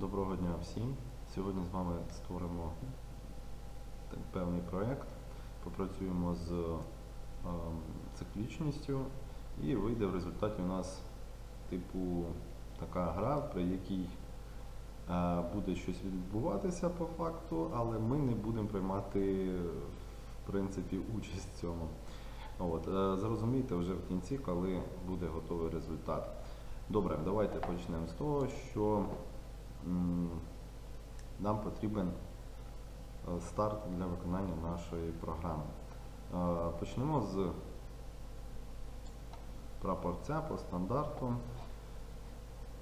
Доброго дня всім. Сьогодні з вами створимо певний проєкт, попрацюємо з ем, циклічністю і вийде в результаті у нас типу така гра, при якій е, буде щось відбуватися по факту, але ми не будемо приймати в принципі участь в цьому. От, е, зрозумійте вже в кінці, коли буде готовий результат. Добре, давайте почнемо з того, що нам потрібен е, старт для виконання нашої програми. Е, Почнемо з прапорця по стандарту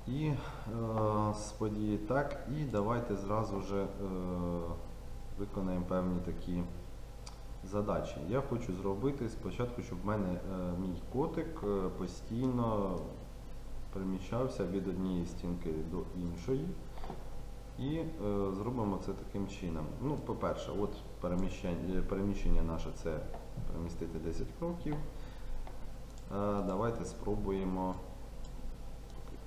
і е, з події так. І давайте зразу вже виконаємо певні такі задачі. Я хочу зробити спочатку, щоб в мене мій котик постійно переміщався від однієї стінки до іншої. І е, зробимо це таким чином. Ну, по-перше, от переміщення, переміщення наше це перемістити 10 кроків. Е, давайте спробуємо.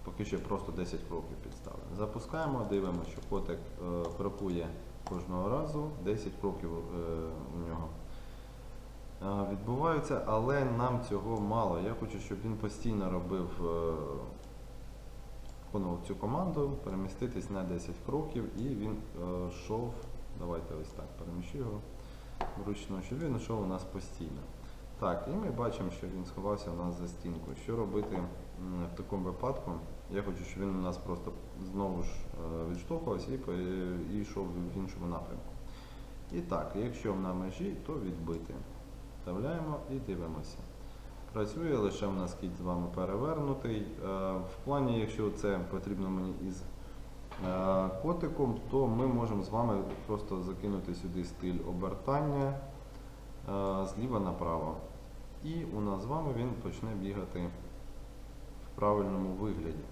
Поки що просто 10 кроків підставимо. Запускаємо, дивимося, що котик е, крокує кожного разу, 10 кроків е, у нього е, відбуваються, але нам цього мало. Я хочу, щоб він постійно робив, е, виконував цю команду, переміститись на 10 кроків і він е, йшов. Давайте ось так переміщу його вручну, щоб він йшов у нас постійно. Так, і ми бачимо, що він сховався у нас за стінкою. Що робити в такому випадку? Я хочу, щоб він у нас просто знову ж е, відштовхувався і йшов в іншому напрямку. І так, якщо на межі, то відбити. Вставляємо і дивимося. Працює лише в нас кіт з вами перевернутий. Е, В плані, якщо це потрібно мені із е, котиком, то ми можемо з вами просто закинути сюди стиль обертання е, зліва направо. І у нас з вами він почне бігати в правильному вигляді.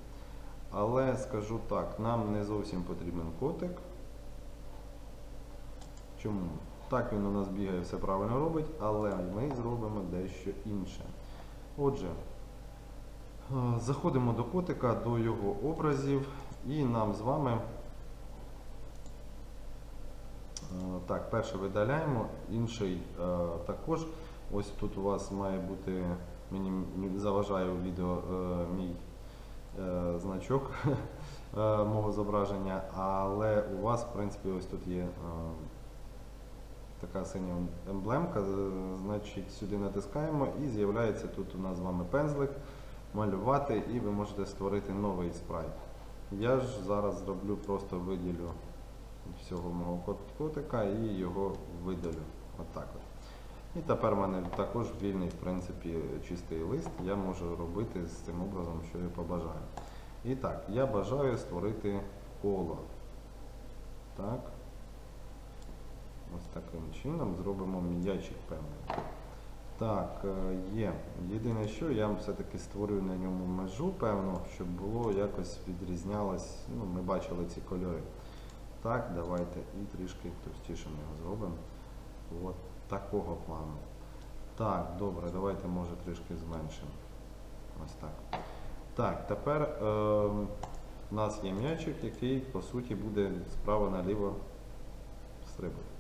Але скажу так, нам не зовсім потрібен котик. Чому? Так він у нас бігає, все правильно робить, але ми зробимо дещо інше. Отже, е, заходимо до котика, до його образів, і нам з вами е, так, перше видаляємо, інший е, також. Ось тут у вас має бути, мені заважає у відео мій значок мого зображення, але у вас, в принципі, ось тут є така синя емблемка, значить сюди натискаємо і з'являється тут у нас з вами пензлик, малювати, і ви можете створити новий спрайт. Я ж зараз зроблю, просто виділю всього мого котика і його видалю. Отак от. І тепер в мене також вільний, в принципі, чистий лист. Я можу робити з цим образом, що я побажаю. І так, я бажаю створити коло. Так. Ось таким чином зробимо м'ячик певний. Так, е, є. Єдине, що я все-таки створю на ньому межу, певно, щоб було якось відрізнялось. Ну, ми бачили ці кольори. Так, давайте і трішки товстіше ми його зробимо. От такого плану. Так, добре, давайте може трішки зменшимо. Ось так. Так, тепер е, у нас є м'ячик, який по суті буде справа наліво стрибати.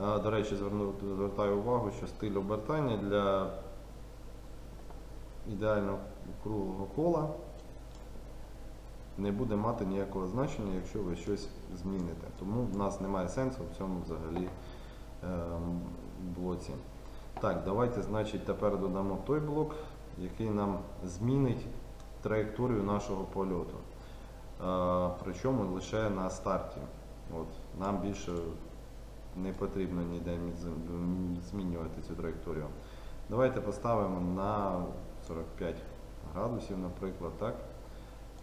До речі, зверну, звертаю увагу, що стиль обертання для ідеально круглого кола не буде мати ніякого значення, якщо ви щось зміните. Тому в нас немає сенсу в цьому взагалі ем, блоці. Так, давайте, значить, тепер додамо той блок, який нам змінить траєкторію нашого польоту. Е, причому лише на старті. От, нам більше не потрібно ніде змінювати цю траєкторію. Давайте поставимо на 45 градусів, наприклад, так?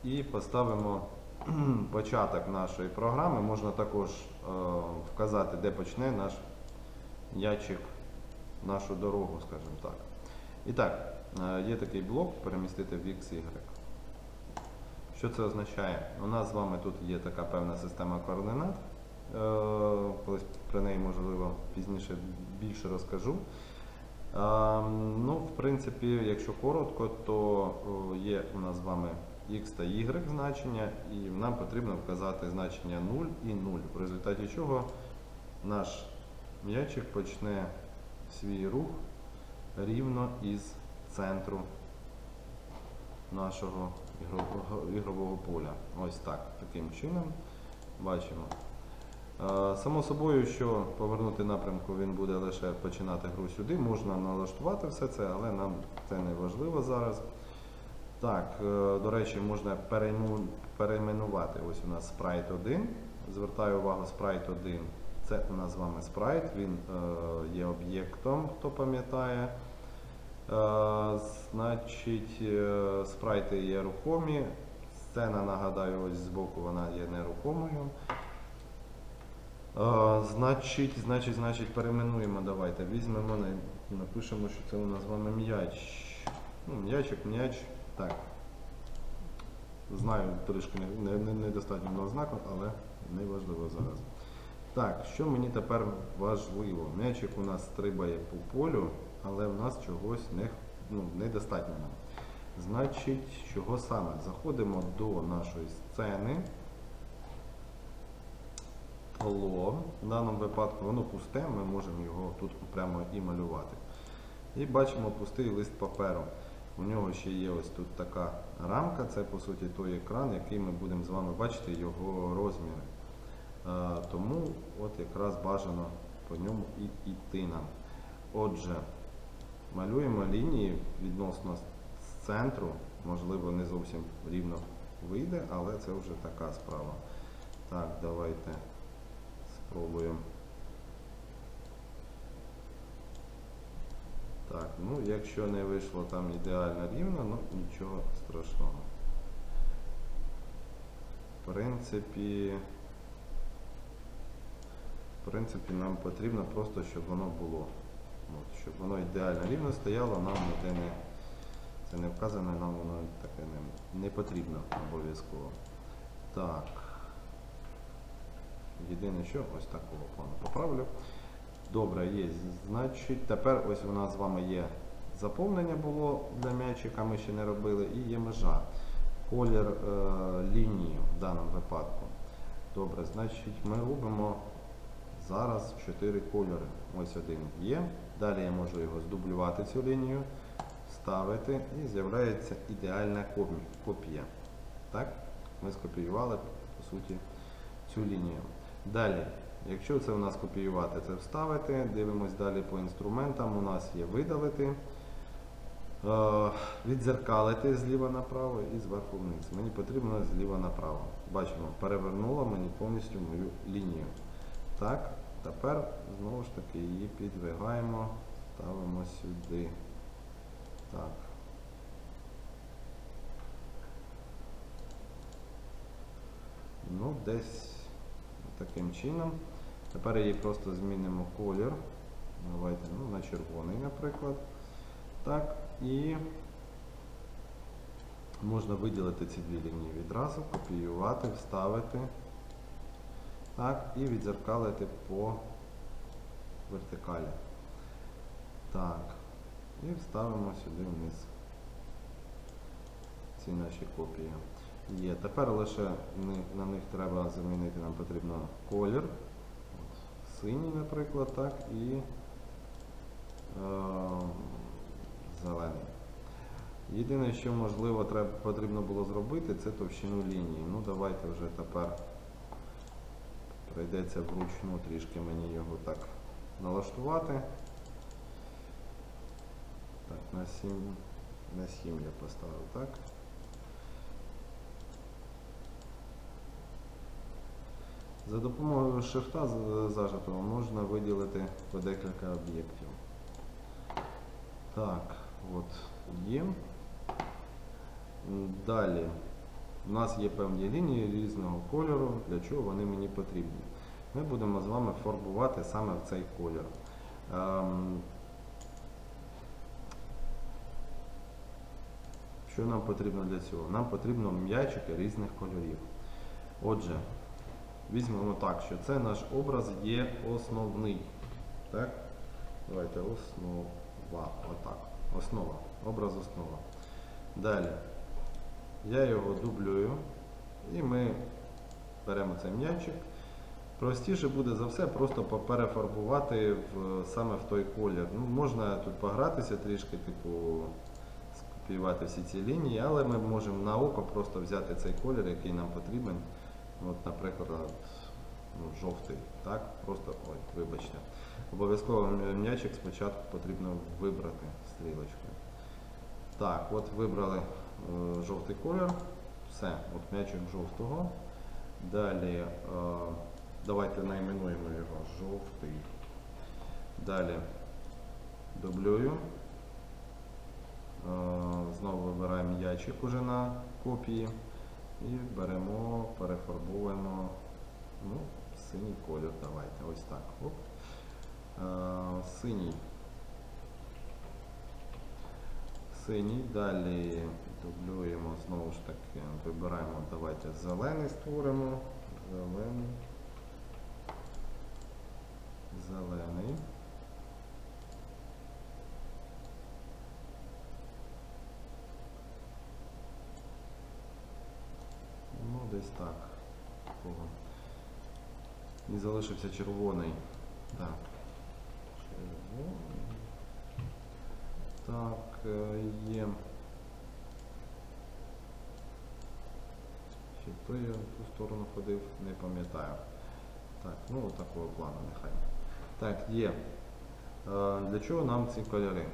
І поставимо початок нашої програми. Можна також е, вказати, де почне наш ячик, нашу дорогу, скажімо так. І так, е, є такий блок перемістити в X, Y. Що це означає? У нас з вами тут є така певна система координат. Е, про неї, можливо, пізніше більше розкажу. Е, Ну, в принципі, якщо коротко, то є у нас з вами x та y значення, і нам потрібно вказати значення 0 і 0, в результаті чого наш м'ячик почне свій рух рівно із центру нашого ігрового поля. Ось так, таким чином бачимо. Само собою, що повернути напрямку він буде лише починати гру сюди. Можна налаштувати все це, але нам це не важливо зараз. Так, е, до речі, можна перейменувати. Ось у нас спрайт 1. Звертаю увагу, спрайт 1. Це у нас з вами спрайт, він е, є об'єктом, хто пам'ятає. Е, значить, спрайти є рухомі. Сцена, нагадаю, ось збоку вона є нерухомою. Значить, значить, значить, перейменуємо. Давайте. Візьмемо, на- напишемо, що це у нас з вами м'яч. Ну, м'ячик, м'яч. Так. Знаю, трішки не- не- не- недостатньо ознаку, але не важливо зараз. Так, що мені тепер важливо? М'ячик у нас стрибає по полю, але в нас чогось не, ну, недостатньо. Значить, чого саме? Заходимо до нашої сцени. Тло. В даному випадку воно пусте, ми можемо його тут прямо і малювати. І бачимо пустий лист паперу. У нього ще є ось тут така рамка, це по суті той екран, який ми будемо з вами бачити його розміри. Е, Тому от якраз бажано по ньому і йти нам. Отже, малюємо лінії відносно з центру, можливо, не зовсім рівно вийде, але це вже така справа. Так, давайте спробуємо. Так, ну якщо не вийшло там ідеально рівно, ну нічого страшного. В принципі, в принципі, нам потрібно просто, щоб воно було. От, щоб воно ідеально рівно стояло, нам ніде не, це не вказано, нам воно таке не, не потрібно обов'язково. Так. Єдине, що ось такого плану поправлю. Добре, є. Значить, тепер ось у нас з вами є заповнення було для м'ячика, ми ще не робили, і є межа. Колір е, лінії в даному випадку. Добре, значить ми робимо зараз 4 кольори. Ось один є. Далі я можу його здублювати цю лінію, вставити і з'являється ідеальна копія. Так? Ми скопіювали, по суті, цю лінію. Далі, якщо це у нас копіювати, це вставити. Дивимось далі по інструментам. У нас є видалити, е, відзеркалити зліва направо і зверху вниз. Мені потрібно зліва направо. Бачимо, перевернуло мені повністю мою лінію. Так, тепер знову ж таки її підвигаємо, ставимо сюди. Так. Ну, десь таким чином. Тепер її просто змінимо колір. Давайте ну, на червоний, наприклад. Так, і можна виділити ці дві лінії відразу, копіювати, вставити. Так, і відзеркалити по вертикалі. Так. І вставимо сюди вниз ці наші копії. Є. Тепер лише на них треба замінити, нам потрібно колір. Синій, наприклад, так, і е, зелений. Єдине, що можливо потрібно було зробити, це товщину лінії. Ну давайте вже тепер прийдеться вручну трішки мені його так налаштувати. Так, на 7, на 7 я поставив, так? За допомогою шрифта зажатого можна виділити по декілька об'єктів. Так, от є. Далі. У нас є певні лінії різного кольору, для чого вони мені потрібні. Ми будемо з вами фарбувати саме в цей колір. Ем, Що нам потрібно для цього? Нам потрібно м'ячики різних кольорів. Отже, візьмемо так, що це наш образ є основний. Так? Давайте основа. Отак. Основа. Образ основа. Далі. я його дублюю, і ми беремо цей м'ячик. Простіше буде за все просто перефарбувати в, саме в той колір. Ну, можна тут погратися трішки, типу скопіювати всі ці лінії, але ми можемо на око просто взяти цей колір, який нам потрібен. От, наприклад, ну, жовтий. Так? Просто, ой, вибачте. Обов'язково м'ячик спочатку потрібно вибрати стрілочкою. Так, от вибрали е, жовтий колір. Все, от м'ячик жовтого. Далі е, давайте найменуємо його жовтий. Далі дублюю. Е, Знову вибираємо м'ячик уже на копії і беремо, перефарбуємо ну, синій колір. Давайте. Ось так. Оп. Е, Синій. Синій. Далі дублюємо знову ж таки. Вибираємо, давайте зелений створимо. Зелений. Зелений. Ну, десь так. І залишився червоний. Так. Червоний. Так, е, є. Чи то я в ту сторону ходив, не пам'ятаю. Так, ну такого плану нехай. Так, є. Е, Для чого нам ці кольори?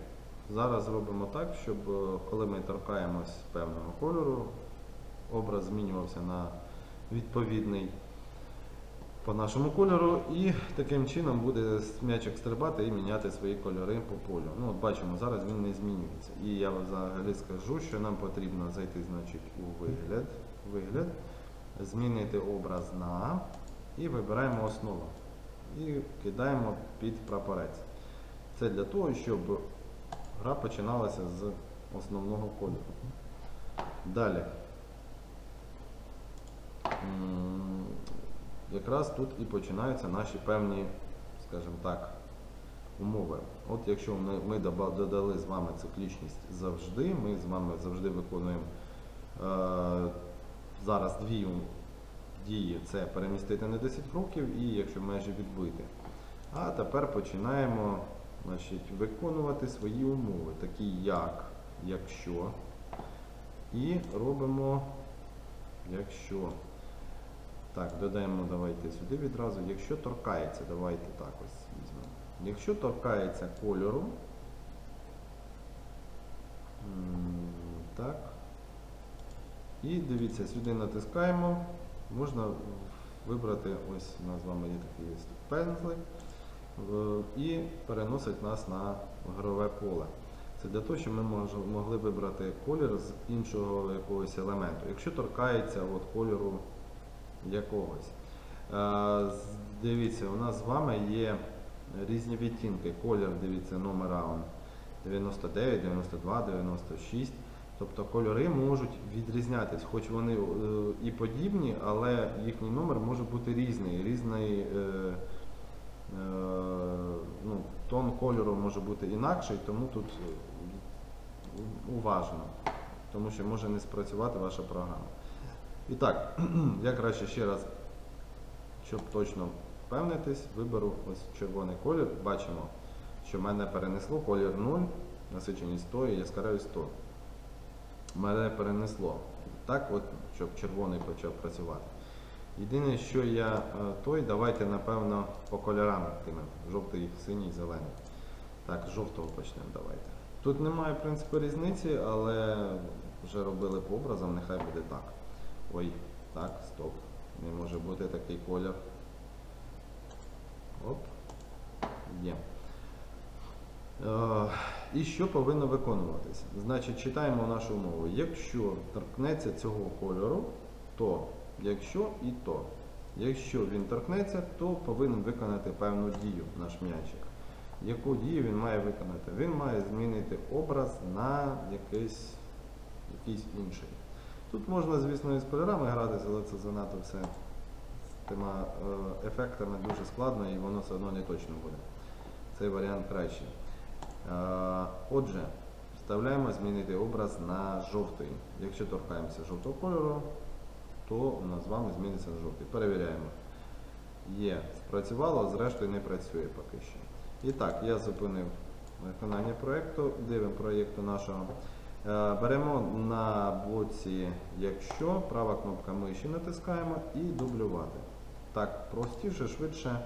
Зараз зробимо так, щоб е, коли ми торкаємось певного кольору, образ змінювався на відповідний по нашому кольору, і таким чином буде м'ячик стрибати і міняти свої кольори по полю. Ну, от бачимо, зараз він не змінюється. І я взагалі скажу, що нам потрібно зайти значить, у вигляд, вигляд, змінити образ на і вибираємо основу. І кидаємо під прапорець. Це для того, щоб гра починалася з основного кольору. Далі. М, Якраз тут і починаються наші певні, скажімо так, умови. От якщо ми, ми додали з вами циклічність завжди, ми з вами завжди виконуємо е, зараз дві дії це перемістити на 10 кроків і якщо межі відбити. А тепер починаємо значить, виконувати свої умови, такі як якщо. І робимо якщо. Так, додаємо давайте сюди відразу. Якщо торкається, давайте так ось візьмемо. Якщо торкається кольору, так. І дивіться, сюди натискаємо. Можна вибрати, ось у нас з вами є такий ось пензлик, і переносить нас на грове поле. Це для того, щоб ми могли вибрати колір з іншого якогось елементу. Якщо торкається от кольору якогось. Е, Дивіться, у нас з вами є різні відтінки. Колір, дивіться, номера он 99, 92, 96. Тобто кольори можуть відрізнятись, хоч вони е, і подібні, але їхній номер може бути різний. Різний е, ну, тон кольору може бути інакший, тому тут уважно, тому що може не спрацювати ваша програма. І так, я краще ще раз, щоб точно впевнитись, виберу ось червоний колір. Бачимо, що мене перенесло колір 0, насиченість 100 і яскравість 100. Мене перенесло. Так, от, щоб червоний почав працювати. Єдине, що я е, той, давайте, напевно, по кольорам кинемо. Жовтий, синій, зелений. Так, жовтого почнемо давайте. Тут немає, в принципі, різниці, але вже робили по образам, нехай буде так. Ой, так, стоп. Не може бути такий колір. Оп. Є. Е, і що повинно виконуватися? Значить, читаємо нашу умову. Якщо торкнеться цього кольору, то якщо і то. Якщо він торкнеться, то повинен виконати певну дію наш м'ячик. Яку дію він має виконати? Він має змінити образ на якийсь, якийсь інший. Тут можна, звісно, і з кольорами гратися, але це занадто все з тими е, ефектами дуже складно і воно все одно не точно буде. Цей варіант кращий. Е, Отже, Вставляємо змінити образ на жовтий. Якщо торкаємося жовтого кольору, то у нас з вами зміниться на жовтий. Перевіряємо. Є, спрацювало, зрештою не працює поки що. І так, я зупинив виконання проєкту, дивимо проєкту нашого. Е, Беремо на блоці якщо, права кнопка миші натискаємо і дублювати. Так, простіше, швидше.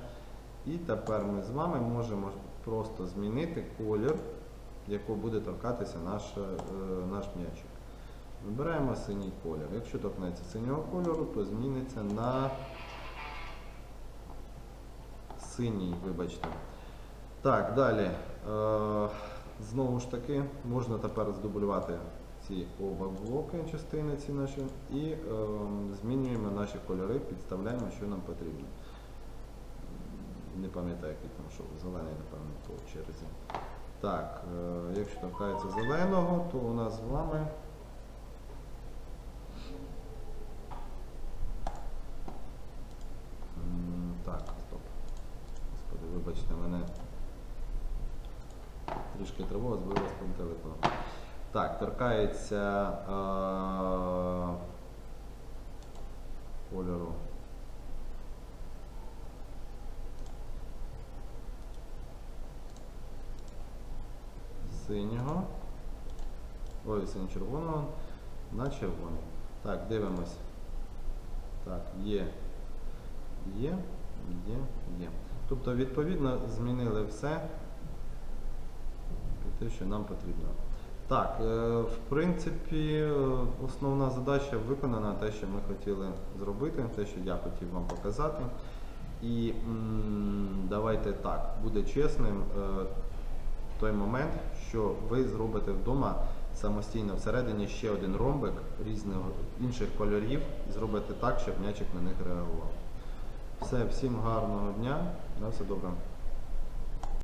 І тепер ми з вами можемо просто змінити колір, якого буде торкатися наш, е, наш м'ячик. Вибираємо синій колір. Якщо торкнеться синього кольору, то зміниться на синій, вибачте. Так, далі. Знову ж таки, можна тепер здублювати ці оба блоки частини ці наші і е, змінюємо наші кольори, підставляємо, що нам потрібно. Не пам'ятаю, який там шов, зелений, напевно, по черзі. Так, е, якщо торкається зеленого, то у нас з вами Так, стоп. Господи, вибачте, мене трішки тривога збила з пантелику. Так, торкається е, кольору. Синього. Ой, синьо-червоного на червоний. Так, дивимось. Так, є. Є, є, є. Тобто, відповідно, змінили все те, що нам потрібно. Так, е, в принципі, основна задача виконана, те, що ми хотіли зробити, те, що я хотів вам показати. І давайте так, буде чесним е, той момент, що ви зробите вдома самостійно всередині ще один ромбик різних інших кольорів і зробите так, щоб м'ячик на них реагував. Все, всім гарного дня. На все добре.